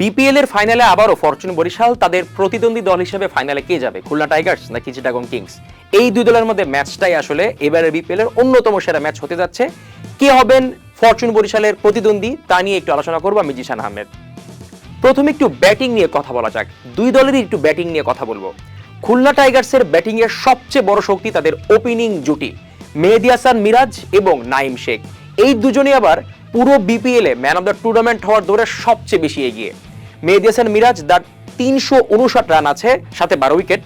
BPL এর ফাইনালে আবারও ফরচুন বরিশাল, তাদের প্রতিদ্বন্দ্বী দল হিসেবে ফাইনালে কে যাবে? খুলনা টাইগার্স নাকি চিটাগং কিংস এই দুই দলের মধ্যে ম্যাচটাই আসলে এবারের বিপিএল এর অন্যতম সেরা ম্যাচ হতে যাচ্ছে। কে হবেন ফরচুন বরিশালের প্রতিদ্বন্দ্বী? তা নিয়ে একটু আলোচনা করব আমি জিশান আহমেদ। প্রথমে একটু ব্যাটিং নিয়ে কথা বলা যাক। দুই দলেরই একটু ব্যাটিং নিয়ে কথা বলব। খুলনা টাইগার্সের ব্যাটিং এর সবচেয়ে বড় শক্তি তাদের ওপেনিং জুটি, মেহেদি হাসান মিরাজ এবং নাইম শেখ। এই দুজনে আবার পুরো বিপিএল এ ম্যান অফ দ্য টুর্নামেন্ট হওয়ার দৌড়ে সবচেয়ে বেশি এগিয়ে। হাসান মিরাজ তার তিনশো উনষাট রান আছে, সাথে বারো উইকেট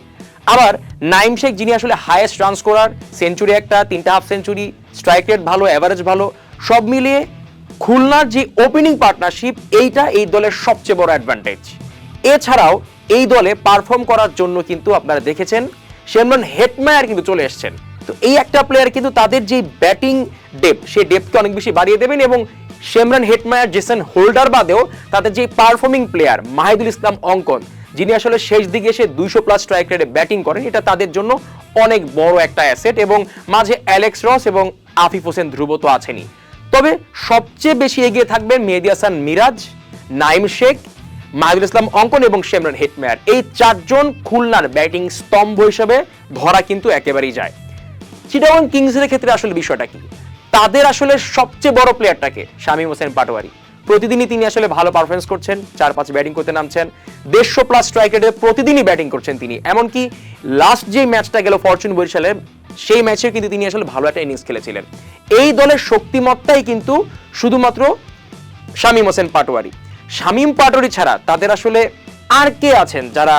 আবার নাইম শেখ, যিনি আসলে হায়েস্ট রান স্কোরার সেঞ্চুরি একটা, তিনটা হাফ সেঞ্চুরি স্ট্রাইক রেট ভালো অ্যাভারেজ ভালো, সব মিলিয়ে খুলনার যে ওপেনিং পার্টনারশিপ এইটা এই দলের সবচেয়ে বড় অ্যাডভান্টেজ এছাড়াও এই দলে পারফর্ম করার জন্য কিন্তু আপনারা দেখেছেন শেমরন হেটমায়ার কিন্তু চলে এসেছেন। তো এই একটা প্লেয়ার কিন্তু তাদের যে ব্যাটিং ডেপ সেই ডেপকে অনেক বেশি বাড়িয়ে দেবেন এবং শেমরন হেটমায়ার জেসন হোল্ডার বাদেও তাদের যে পারফর্মিং প্লেয়ার মাহিদুল ইসলাম অঙ্কন, যিনি আসলে শেষ দিকে এসে দুইশো প্লাস স্ট্রাইক রেটে ব্যাটিং করেন, এটা তাদের জন্য অনেক বড় একটা অ্যাসেট এবং মাঝে অ্যালেক্স রস এবং আফিফ হোসেন ধ্রুব তো আছেনই। তবে সবচেয়ে বেশি এগিয়ে থাকবেন মেহেদি হাসান মিরাজ, নাইম শেখ, মাহিদুল ইসলাম অঙ্কন এবং শেমরান হেটমেয়ার। এই চারজন খুলনার ব্যাটিং স্তম্ভ হিসেবে ধরা কিন্তু একেবারেই যায়। চিটাগং কিংসের ক্ষেত্রে আসলে বিষয়টা কি? তাদের আসলে সবচেয়ে বড় প্লেয়ারটাকে? শামীম হোসেন পাটোয়ারি। প্রতিদিনই তিনি আসলে ভালো পারফরমেন্স করছেন চার পাঁচ ব্যাটিং করতে নামছেন দেড়শো প্লাস স্ট্রাইক রেটে প্রতিদিনই ব্যাটিং করছেন তিনি। এমনকি লাস্ট যে ম্যাচটা গেল ফরচুন বরিশালে, সেই ম্যাচে কিন্তু তিনি আসলে ভালো একটা ইনিংস খেলেছিলেন। এই দলের শক্তিমত্তাই কিন্তু শুধুমাত্র শামীম হোসেন পাটোয়ারি। শামীম পাটোয়ারি ছাড়া তাদের আসলে আর কে আছেন যারা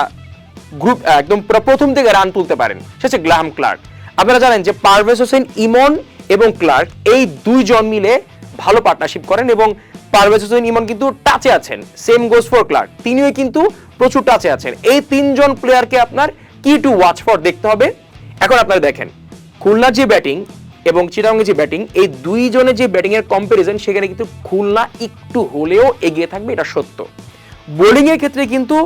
গ্রুপ একদম প্রথম থেকে রান তুলতে পারেন? সে হচ্ছে গ্লাহাম ক্লার্ক। আপনারা জানেন যে পারভেজ হোসেন ইমন এবং ক্লার্ক এই দুইজন মিলে ভালো পার্টনারশিপ করেন এবং পারভেজ হোসেন ইমন কিন্তু টাচে আছেন। Same goes for Clarke. তিনিও কিন্তু প্রচুর টাচে আছেন। এই তিনজন প্লেয়ারকে আপনার কি টু ওয়াচ ফর দেখতে হবে? এখন আপনারা দেখেন খুলনার যে ব্যাটিং এবং চিটাগংয়ের যে ব্যাটিং এই দুইজনের যে ব্যাটিং এর কম্পারিজন সেখানে কিন্তু খুলনা একটু হলেও এগিয়ে থাকবে, এটা সত্য। বোলিং এর ক্ষেত্রে কিন্তু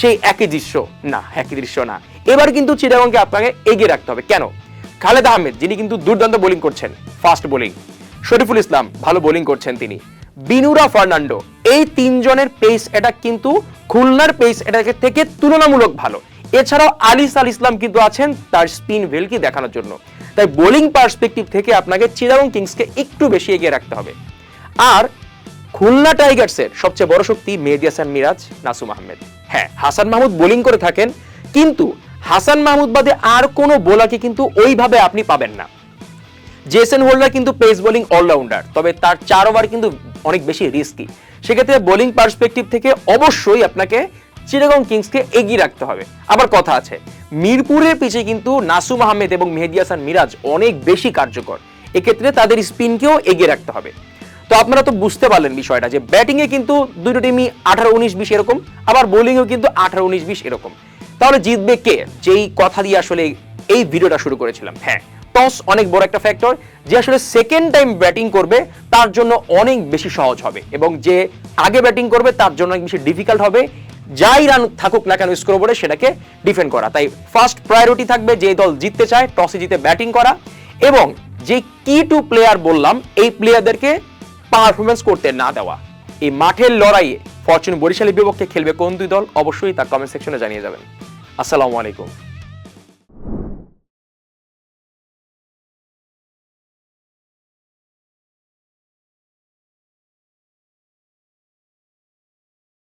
সেই একই দৃশ্য। না, একই দৃশ্য না। এবার কিন্তু চিটাগংকে আপনাকে এগিয়ে রাখতে হবে। কেন? খালেদ আহমেদ, যিনি কিন্তু দুর্দান্ত বোলিং করছেন ফাস্ট বোলিং। শরীফুল ইসলাম, ভালো বোলিং করছেন তিনি। বিনুরা ফার্নান্ডো, এই তিনজনের পেস এটা কিন্তু খুলনার পেস এটাকে থেকে তুলনামূলক ভালো। এছাড়াও আলিস আল ইসলাম কিন্তু আছেন তার স্পিন ভেলকি দেখানোর জন্য। তাই বোলিং পার্সপেক্টিভ থেকে আপনাকে চিরাগং কিংসকে একটু বেশি এগিয়ে রাখতে হবে। আর খুলনা টাইগার্সের সবচেয়ে বড় শক্তি মেহেদি হাসান মিরাজ, নাসুম আহমেদ। হ্যাঁ হাসান মাহমুদ বোলিং করে থাকেন, কিন্তু হাসান মাহমুদ বাদে আর কোনো বোলারকে কিন্তু ওইভাবে আপনি পাবেন না। জেসন হোল্ডার কিন্তু পেস বোলিং অলরাউন্ডার, তবে তার চার ওভার কিন্তু অনেক বেশি রিস্কি সেক্ষেত্রে বোলিং পার্সপেক্টিভ থেকে অবশ্যই আপনাকে চিটাগং কিংসকে এগিয়ে রাখতে হবে। আবার কথা আছে, মিরপুরের পিছে কিন্তু নাসুম আহমেদ এবং মেহেদি হাসান মিরাজ অনেক বেশি কার্যকর। এক্ষেত্রে তাদের স্পিনকেও এগিয়ে রাখতে হবে। তো আপনারা তো বুঝতে পারলেন বিষয়টা যে ব্যাটিংয়ে কিন্তু দুটো টিমই আঠারো উনিশ বিশ এরকম, আবার বোলিংয়েও কিন্তু আঠারো উনিশ বিশ এরকম। তাহলে জিতবে কে? যেই কথা দিয়ে আসলে এই ভিডিওটা শুরু করেছিলাম। হ্যাঁ টস অনেক বড় একটা ফ্যাক্টর যে আসলে সেকেন্ড টাইম ব্যাটিং করবে, তার জন্য অনেক বেশি সহজ হবে এবং যে আগে ব্যাটিং করবে, তার জন্য অনেক বেশি ডিফিকাল্ট হবে। যাই রান থাকুক না কেন স্কোর বোর্ডে সেটাকে ডিফেন্ড করা। তাই ফার্স্ট প্রায়োরিটি থাকবে যে দল জিততে চায়, টসে জিতে ব্যাটিং করা এবং যে কি টু প্লেয়ার বললাম, এই প্লেয়ারদেরকে পারফরমেন্স করতে না দেওয়া। এই মাঠের লড়াইয়ে ফরচুন বরিশালের বিপক্ষে খেলবে কোন দুই দল? অবশ্যই তার কমেন্ট সেকশনে জানিয়ে যাবেন। আসসালামু আলাইকুম।